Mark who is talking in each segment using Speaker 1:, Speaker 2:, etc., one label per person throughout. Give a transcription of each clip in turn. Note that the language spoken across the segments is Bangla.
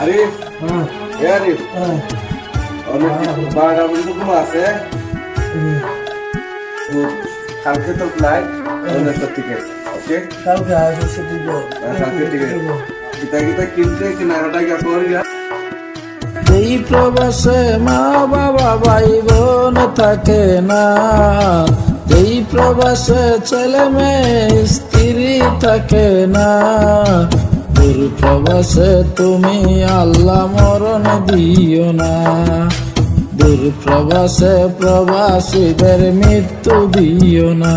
Speaker 1: আরিফ
Speaker 2: হ্যাঁ।
Speaker 1: এ আরিফ।
Speaker 2: হ্যাঁ।
Speaker 1: অনেক বারোটা পর্যন্ত ঘুম আছে কালকে তো ফ্লাইট অনেক তো টিকিট ওকে
Speaker 2: কালকে আসছে দিব
Speaker 1: কালকে টিকিট কিতা কিতা কিনতে কেনাকাটা কি করিয়া
Speaker 2: এই প্রবাসে মা বাবা ভাই বোন থাকে না। প্রবাসে ছেলে মেয়ে, স্ত্রী থাকে না। দূর প্রবাসে তুমি আল্লাহ মরণ দিও না। দূর প্রবাসে প্রবাসীদের মৃত্যু দিও না।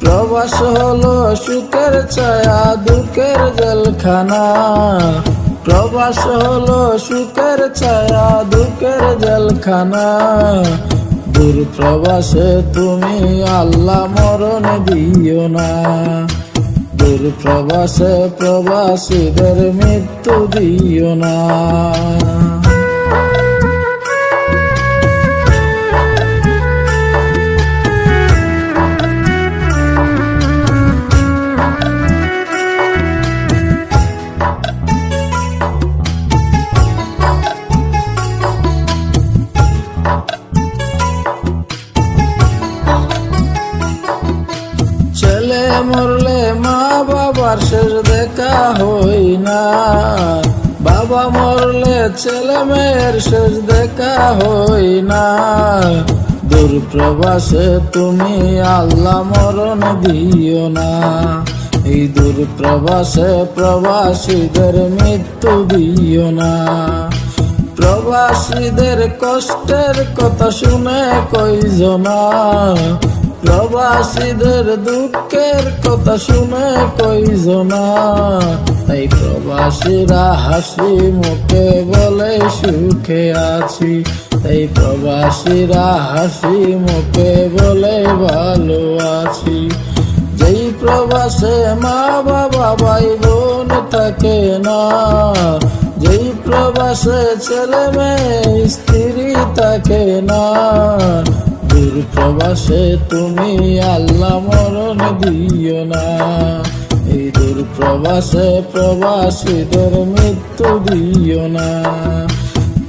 Speaker 2: প্রবাস হলো সুখের ছায়া, দুঃখের জলখানা। প্রবাস হলো সুখের ছায়া, দুঃখের জেলখানা। দূর প্রবাসে তুমি আল্লাহ মরণ দিও না। দূর প্রবাসে প্রবাসীদের মৃত্যু দিও না। মরলে মা বাবার শেষ দেখা হই না। বাবা মরলে ছেলে মেয়ের শেষ দেখা হই না। দূর প্রবাসে তুমি আল্লাহ মরণ দিও না। এই দূর প্রবাসে প্রবাসীদের মৃত্যু দিও না। প্রবাসীদের কষ্টের কথা শুনে কইজনা প্রবাসীদের দুঃখের কথা শুনে কইজনা তাই প্রবাসীরা হাসি মুখে বলে সুখে আছি। তাই প্রবাসীরা হাসি মুখে বলে ভালো আছি। যেই প্রবাসে মা বাবা, ভাই বোন থাকে না, যেই প্রবাসে ছেলে মেয়ে, স্ত্রী থাকে না দূর প্রবাসে তুমি আল্লাহ মরণ দিও না। এই দূর প্রবাসে প্রবাসীদের মৃত্যু দিও না।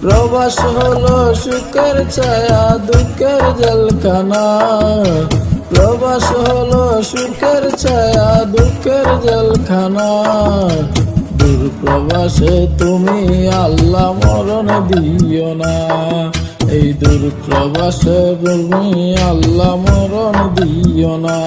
Speaker 2: প্রবাস হলো সুখের ছায়া, দুঃখের জলখানা। প্রবাস হলো সুখের ছায়া, দুঃখের জলখানা। দূর প্রবাসে তুমি আল্লাহ মরণ দিও না। এই দূর প্রবাসে তুমি আল্লাহ মরণ দিও না।